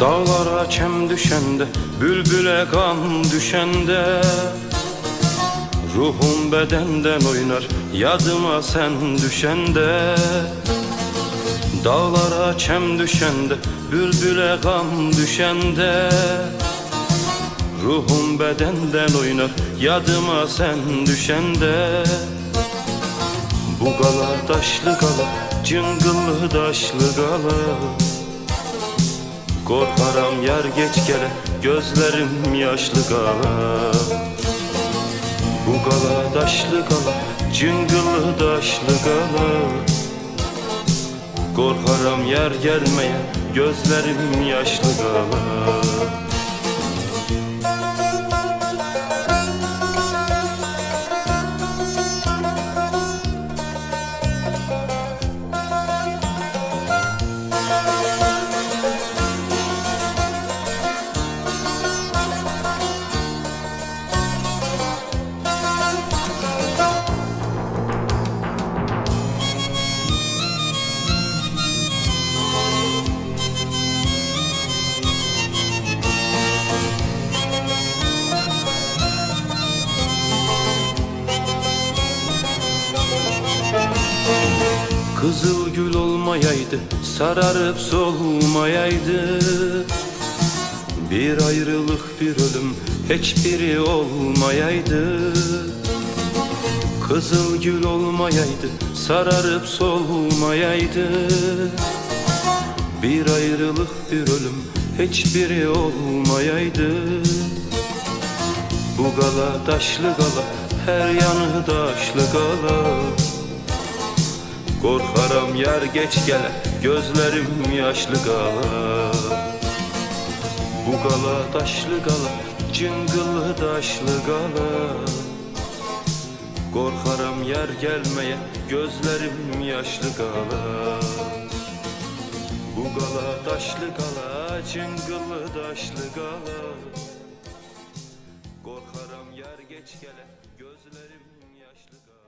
Dağlara çem düşende Bülbüle kan düşende. Ruhum bedenden oynar Yadıma sen düşende. Dağlara çem düşende Bülbüle kan düşende. Ruhum bedenden oynar Yadıma sen düşende. Bu gala taşlı gala Cıngıllı taşlı gala Korkarım yer geç gele Gözlerim yaşlı gala. Bu gala taşlı gala Cıngıllı taşlı gala. Korkarım yer gelmeye Gözlerim yaşlı gala Kızıl gül olmayaydı Sararıp solmayaydı. Bir ayrılık bir ölüm Hiçbiri olmayaydı. Kızıl gül olmayaydı Sararıp solmayaydı. Bir ayrılık bir ölüm Hiçbiri olmayaydı. Bu gala taşlı gala Her yanı taşlı gala Korkarım yer geç gele Gözlerim yaşlı gala Bu gala taşlı gala Cıngıllı taşlı gala Korkarım yer gelmeye Gözlerim yaşlı gala Bu gala taşlı gala Cıngıllı taşlı gala Korkarım yer geç gele Gözlerim yaşlı gala